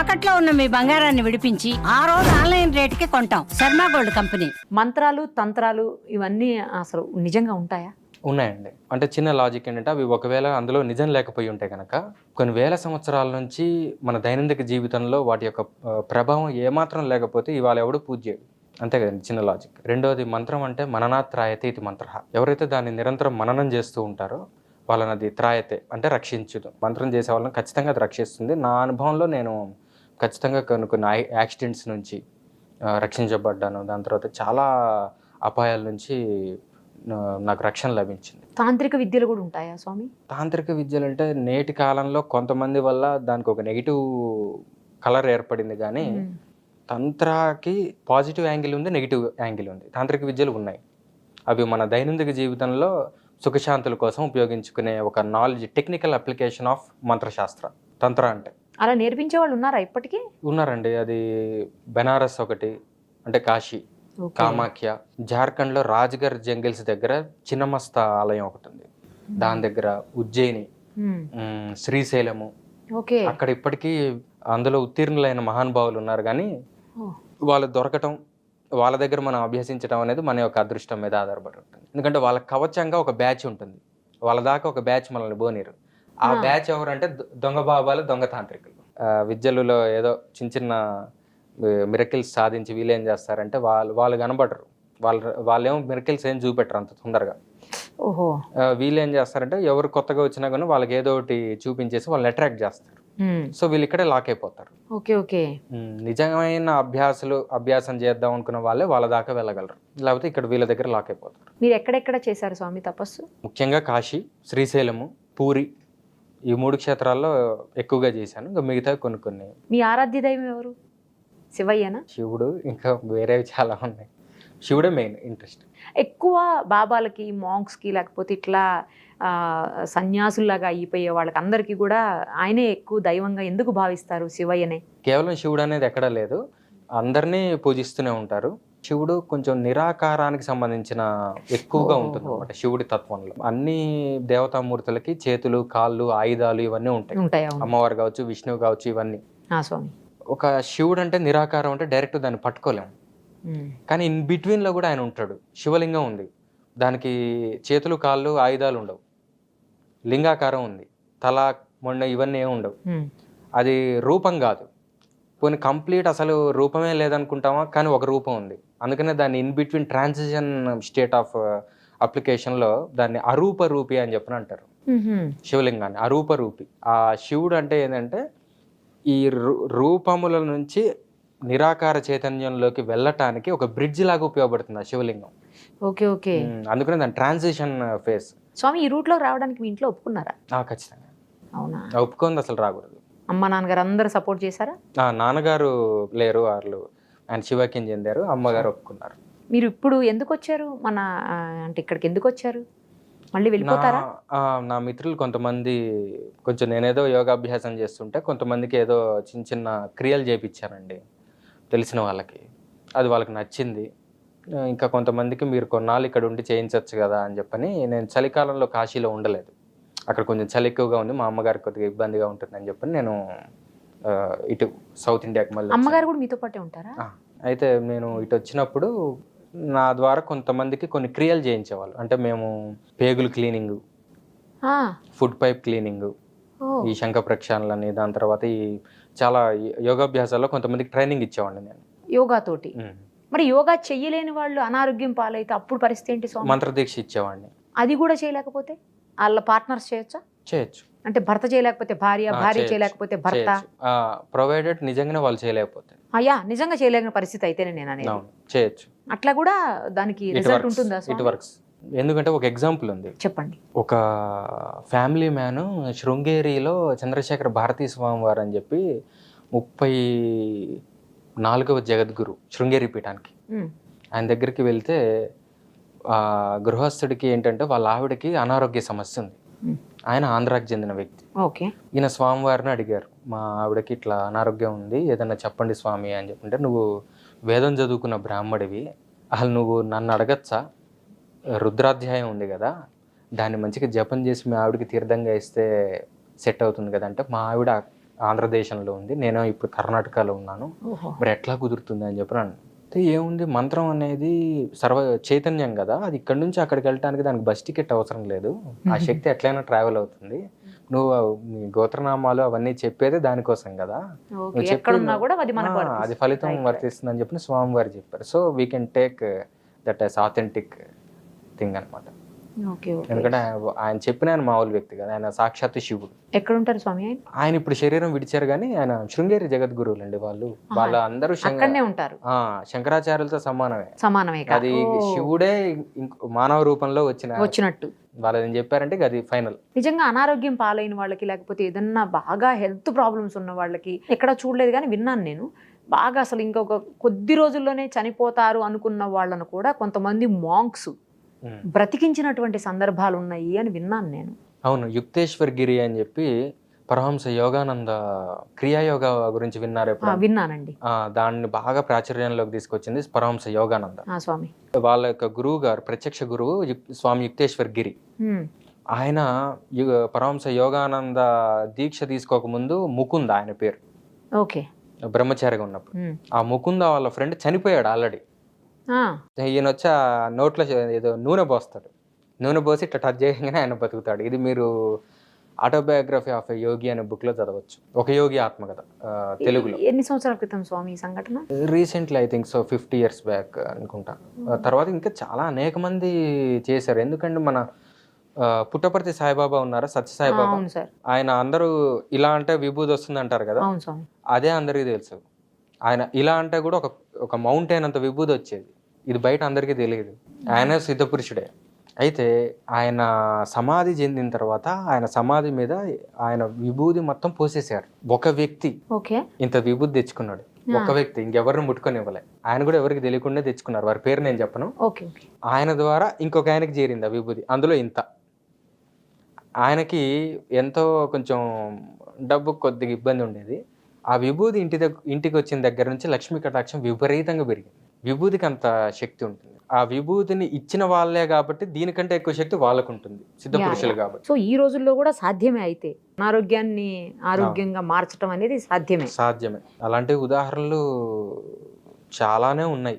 తాకట్లో ఉన్న మీ బంగారాన్ని విడిపించి ఆ రోజు ఆన్లైన్ రేటుకి కొంటాం. Sharma gold company. మంత్రాలు తంత్రాలు ఇవన్నీ అసలు నిజంగా ఉంటాయా? ఉన్నాయండి. అంటే చిన్న లాజిక్ ఏంటంటే అవి ఒకవేళ అందులో నిజం లేకపోయి ఉంటే కనుక కొన్ని వేల సంవత్సరాల నుంచి మన దైనందిక జీవితంలో వాటి యొక్క ప్రభావం ఏమాత్రం లేకపోతే ఇవాళ ఎవడు పూజ చేయడు. అంతే కదండి చిన్న లాజిక్. రెండోది మంత్రం అంటే మననాత్ త్రాయతే ఇది మంత్ర. ఎవరైతే దాన్ని నిరంతరం మననం చేస్తూ ఉంటారో వాళ్ళని అది త్రాయతే అంటే రక్షించుదు. మంత్రం చేసే వాళ్ళని ఖచ్చితంగా అది రక్షిస్తుంది. నా అనుభవంలో నేను ఖచ్చితంగా కొన్ని కొన్ని యాక్- యాక్సిడెంట్స్ నుంచి రక్షించబడ్డాను. దాని తర్వాత చాలా అపాయాల నుంచి నాకు రక్షణ లభించింది. తాంత్రిక విద్యలు కూడా ఉంటాయా స్వామి? తాంత్రిక విద్యలు అంటే నేటి కాలంలో కొంతమంది వల్ల దానికి ఒక నెగిటివ్ కలర్ ఏర్పడింది కానీ. తంత్రాకి పాజిటివ్ యాంగిల్ ఉంది నెగిటివ్ యాంగిల్ ఉంది. తాంత్రిక విద్యలు ఉన్నాయి. అవి మన దైనందిక జీవితంలో సుఖశాంతుల కోసం ఉపయోగించుకునే ఒక నాలెడ్జ్ టెక్నికల్ అప్లికేషన్ ఆఫ్ మంత్రశాస్త్ర. తంత్ర అంటే. అలా నేర్పించే వాళ్ళు ఉన్నారా ఇప్పటికీ? ఉన్నారండి. అది బెనారస్ ఒకటి అంటే కాశీ. కామాఖ్య జార్ఖండ్లో రాజ్గర్ జంగిల్స్ దగ్గర చిన్నమస్త ఆలయం ఒకటి ఉంది దాని దగ్గర ఉజ్జయిని శ్రీశైలము. ఓకే. అక్కడ ఇప్పటికీ అందులో ఉత్తీర్ణులైన మహానుభావులు ఉన్నారు కానీ. వాళ్ళు దొరకటం వాళ్ళ దగ్గర మనం అభ్యసించడం అనేది మన యొక్క అదృష్టం మీద ఆధారపడి ఉంటుంది. ఎందుకంటే వాళ్ళ కవచంగా ఒక బ్యాచ్ ఉంటుంది. వాళ్ళ దాకా ఒక బ్యాచ్ మనల్ని బోనిరు ఆ. బ్యాచ్ ఎవరంటే దొంగ బాబాలు దొంగ తాంత్రికులు. విద్యలలో ఏదో చిన్న చిన్న మిరకిల్స్ సాధించి వీళ్ళు ఏం చేస్తారంటే వాళ్ళు వాళ్ళు కనబడరు. వాళ్ళు వాళ్ళేమో మిరకిల్స్ ఏం చూపెట్టరు అంత తొందరగా. ఓహో. వీళ్ళు ఏం చేస్తారంటే ఎవరు కొత్తగా వచ్చినా కానీ వాళ్ళకి ఏదో ఒకటి చూపించేసి వాళ్ళని అట్రాక్ట్ చేస్తారు. సో వీళ్ళు ఇక్కడే లాక్ అయిపోతారు. Okay okay. నిజమైన అభ్యాసులు అభ్యాసం చేద్దాం అనుకున్న వాళ్ళే వాళ్ళ దాకా వెళ్ళగలరు. లేకపోతే ఇక్కడ వీళ్ళ దగ్గర లాక్ అయిపోతారు. మీరు ఎక్కడెక్కడ చేశారు స్వామి తపస్సు? ముఖ్యంగా కాశీ శ్రీశైలము పూరి ఈ మూడు క్షేత్రాల్లో ఎక్కువగా చేశాను. ఇంకా మిగతా కొన్ని కొన్ని. మీ ఆరాధ్య దైవం ఎవరు? శివయ్యనా? శివుడు ఇంకా వేరేవి చాలా ఉన్నాయి. శివుడే మెయిన్ ఇంట్రెస్ట్. ఎక్కువ బాబాలకి మాంక్స్కి లేకపోతే ఇట్లా సన్యాసుల్లాగా అయిపోయే వాళ్ళకి అందరికీ కూడా ఆయనే ఎక్కువ దైవంగా ఎందుకు భావిస్తారు శివయ్యనే? కేవలం శివుడు అనేది ఎక్కడా లేదు. అందరినీ పూజిస్తూనే ఉంటారు. శివుడు కొంచెం నిరాకారానికి సంబంధించిన ఎక్కువగా. ఉంటుంది అనమాట శివుడి తత్వంలో. అన్ని దేవతామూర్తులకి చేతులు కాళ్ళు ఆయుధాలు ఇవన్నీ ఉంటాయి. అమ్మవారు కావచ్చు విష్ణువు కావచ్చు ఇవన్నీ. స్వామి. ఒక శివుడు అంటే నిరాకారం అంటే డైరెక్ట్ దాన్ని పట్టుకోలేము. కానీ ఇన్ బిట్వీన్లో కూడా ఆయన ఉంటాడు. శివలింగం ఉంది. దానికి చేతులు కాళ్ళు ఆయుధాలు ఉండవు. లింగాకారం ఉంది. తల మొండ ఇవన్నీ ఏమి ఉండవు. అది రూపం కాదు. పోనీ కంప్లీట్ అసలు రూపమే లేదనుకుంటామా? కానీ ఒక రూపం ఉంది. అందుకనే దాన్ని in between transition state of అప్లికేషన్లో దాన్ని అరూప రూపి అని చెప్పని అంటారు. శివలింగాన్ని అరూప రూపి. ఆ శివుడు అంటే ఏంటంటే ఈ రూ- రూపముల నుంచి నిరాకార చైతన్యంలోకి వెళ్ళటానికి ఒక బ్రిడ్జ్ లాగా ఉపయోగపడుతుంది ఆ శివలింగం. Okay okay. అందుకనే దాని ట్రాన్సిషన్ ఫేస్ స్వామి ఈ రూట్లో రావడానికి మీ ఇంట్లో ఒప్పుకున్నారా? ఖచ్చితంగా. అవునా? ఒప్పుకుంది అసలు రాకూడదు. అమ్మ నాన్నగారు అందరూ సపోర్ట్ చేశారా? నాన్నగారు లేరు వాళ్ళు ఆయన శివకిం చెందారు అమ్మగారు ఒప్పుకున్నారు. మీరు ఇప్పుడు ఎందుకు వచ్చారు? మన అంటే ఇక్కడికి ఎందుకు వచ్చారు? మళ్ళీ వెళ్ళిపోతారా? నా మిత్రులు కొంతమంది కొంచెం నేనేదో యోగాభ్యాసం చేస్తుంటే కొంతమందికి ఏదో చిన్న చిన్న క్రియలు చేయించానండి తెలిసిన వాళ్ళకి. అది వాళ్ళకి నచ్చింది. ఇంకా కొంతమందికి మీరు కొన్నాళ్ళు ఇక్కడ ఉండి చేయించవచ్చు కదా అని చెప్పని నేను చలికాలంలో కాశీలో ఉండలేదు. అక్కడ కొంచెం చలి ఎక్కువగా ఉంది. మా అమ్మగారికి కొద్దిగా ఇబ్బందిగా ఉంటుందని చెప్పని నేను ఇటు సౌత్ ఇండియాకి మళ్ళీ. అమ్మగారు కూడా మీతో పాటే ఉంటారా? అయితే నేను ఇటు వచ్చినప్పుడు నా ద్వారా కొంతమందికి కొన్ని క్రియలు చేయించేవాళ్ళు. అంటే మేము పేగులు క్లీనింగ్ ఫుడ్ పైప్ క్లీనింగ్ ఈ శంఖ ప్రక్షాళనని దాని తర్వాత ఈ చాలా యోగాభ్యాసాల్లో కొంతమందికి ట్రైనింగ్ ఇచ్చేవాడిని నేను. యోగా తోటి. ఉమ్. మరి యోగా చెయ్యలేని వాళ్ళు అనారోగ్యం పాలైతే అప్పుడు పరిస్థితి ఏంటి మంత్రదీక్ష ఇచ్చేవాడిని. అది కూడా చేయలేకపోతే? వాళ్ళ పార్ట్నర్స్ చేయొచ్చా? చేయొచ్చు. అంటే భర్త చేయలేకపోతే భార్య భార్య. చేయలేకపోతే భర్త? ప్రొవైడెడ్ నిజంగానే వాళ్ళు చేయలేకపోతే. అయ్యా నిజంగా చేయలేని పరిస్థితి అయితేనే నేను అనేది. చేయొచ్చు. అట్లా కూడా దానికి రిజల్ట్ ఉంటుందా ఇట్? వర్క్స్ ఎందుకంటే ఒక ఎగ్జాంపుల్ ఉంది. చెప్పండి. ఒక ఫ్యామిలీ మ్యాన్ శృంగేరిలో చంద్రశేఖర భారతీ స్వామి వారు అని చెప్పి ముప్పై నాలుగవ జగద్గురు శృంగేరి పీఠానికి ఆయన దగ్గరికి వెళ్తే గృహస్థుడికి ఏంటంటే వాళ్ళ ఆవిడకి అనారోగ్య సమస్య ఉంది. ఆయన ఆంధ్రాకి చెందిన వ్యక్తి. ఓకే. ఈయన స్వామివారిని అడిగారు. మా ఆవిడకి ఇట్లా అనారోగ్యం ఉంది ఏదన్నా చెప్పండి స్వామి అని చెప్పుంటే నువ్వు వేదం చదువుకున్న బ్రాహ్మడివి అసలు నువ్వు నన్ను అడగచ్చా? రుద్రాధ్యాయం ఉంది కదా దాన్ని మంచిగా జపం చేసి మీ ఆవిడకి తీర్థంగా ఇస్తే సెట్ అవుతుంది కదా అంటే మా ఆవిడ ఆంధ్రదేశంలో ఉంది నేను ఇప్పుడు కర్ణాటకలో ఉన్నాను మరి ఎట్లా కుదురుతుంది అని చెప్పి అయితే ఏముంది? మంత్రం అనేది సర్వ చైతన్యం కదా. అది ఇక్కడ నుంచి అక్కడికి వెళ్ళటానికి దానికి బస్ టికెట్ అవసరం లేదు. ఆ శక్తి ఎట్లయినా ట్రావెల్ అవుతుంది. నువ్వు నీ గోత్రనామాలు అవన్నీ చెప్పేదే దానికోసం కదా. నువ్వు చెప్పి- అది ఫలితం. వర్తిస్తుంది అని చెప్పి స్వామి వారు చెప్పారు. So we can take that as authentic thing అనమాట ఎందుకంటే ఆయన- చెప్పిన ఆయన మామూలు వ్యక్తి కదా. ఆయన సాక్షాత్ శివుడు. ఎక్కడ ఉంటారు స్వామి ఆయన? ఆయన ఇప్పుడు శరీరం విడిచారు కానీ ఆయన శృంగేరి జగద్గురువులు అండి వాళ్ళు వాళ్ళ అందరూ అక్కడనే ఉంటారు. ఆ, శంకరాచార్యులతో సమానమే. సమానమే కాదు అది శివుడే మానవ రూపంలో వచ్చిన వచ్చినట్టు. వాళ్ళు ఏం చెప్పారంటే అది ఫైనల్. నిజంగా అనారోగ్యం పాలైన వాళ్ళకి లేకపోతే ఏదన్నా బాగా హెల్త్ ప్రాబ్లమ్స్ ఉన్న వాళ్ళకి ఎక్కడ చూడలేదు కానీ విన్నాను నేను. బాగా అసలు ఇంకొక కొద్ది రోజుల్లోనే చనిపోతారు అనుకున్న వాళ్ళను కూడా కొంతమంది మాంక్స్ బ్రతికించినటువంటి సందర్భాలు ఉన్నాయి అని విన్నాను నేను. అవును యుక్తేశ్వర్ గిరి అని చెప్పి పరహంస యోగానంద క్రియాయోగ గురించి విన్నారు విన్నానండి. దాన్ని బాగా ప్రాచుర్యంలోకి తీసుకొచ్చింది పరహంస యోగానంద. స్వామి. వాళ్ళ యొక్క గురువు గారు ప్రత్యక్ష గురువు స్వామి యుక్తేశ్వర్ గిరి. ఆయన పరహంస యోగానంద దీక్ష తీసుకోకముందు ముకుంద ఆయన పేరు. ఓకే. బ్రహ్మచారిగా ఉన్నప్పుడు. ఆ ముకుంద వాళ్ళ ఫ్రెండ్ చనిపోయాడు ఆల్రెడీ. ఈయన వచ్చి ఆ నోట్లో ఏదో నూనె పోస్తాడు. నూనె పోసి ఇట్లా టచ్ చేయగానే ఆయన బతుకుతాడు. ఇది మీరు ఆటోబయోగ్రఫీ ఆఫ్ యోగి అనే book లో చదవచ్చు. ఒక యోగి ఆత్మకథ తెలుగులో. ఎన్ని సంవత్సరాల క్రితం స్వామి సంఘటన? Recently I think so fifty years back అనుకుంటా. తర్వాత ఇంకా చాలా అనేక మంది చేశారు. ఎందుకంటే మన పుట్టపర్తి సాయిబాబా ఉన్నారా? సత్య సాయిబాబా? ఆయన అందరూ ఇలా అంటే విభూది వస్తుంది అంటారు కదా అదే అందరికీ తెలుసు. ఆయన ఇలా అంటే కూడా ఒక ఒక మౌంటైన్ అంత విభూది వచ్చేది. ఇది బయట అందరికీ తెలియదు. ఆయన సిద్ధపురుషుడే. అయితే ఆయన సమాధి చెందిన తర్వాత ఆయన సమాధి మీద ఆయన విభూది మొత్తం పోసేశారు ఒక వ్యక్తి ఓకే. ఇంత విభూది తెచ్చుకున్నాడు. ఒక వ్యక్తి ఇంకెవరిని ముట్టుకొని ఇవ్వలే. ఆయన కూడా ఎవరికి తెలియకుండా తెచ్చుకున్నారు. వారి పేరు నేను చెప్పను. ఆయన ద్వారా ఇంకొక ఆయనకి చేరింది ఆ విభూది. అందులో ఇంత. ఆయనకి ఎంతో కొంచెం డబ్బు కొద్దిగా ఇబ్బంది ఉండేది. ఆ విభూది ఇంటి దగ్గర ఇంటికి వచ్చిన దగ్గర నుంచి లక్ష్మీ కటాక్షం విపరీతంగా పెరిగింది. విభూదికి అంత శక్తి ఉంటుంది. ఆ విభూతిని ఇచ్చిన వాళ్ళే కాబట్టి దీనికంటే ఎక్కువ శక్తి వాళ్ళకు ఉంటుంది సిద్ధ పురుషులు. కాబట్టి. సో ఈ రోజుల్లో కూడా సాధ్యమే అయితే. అనారోగ్యాన్ని ఆరోగ్యంగా మార్చడం అనేది సాధ్యమే. సాధ్యమే. అలాంటి ఉదాహరణలు చాలానే ఉన్నాయి.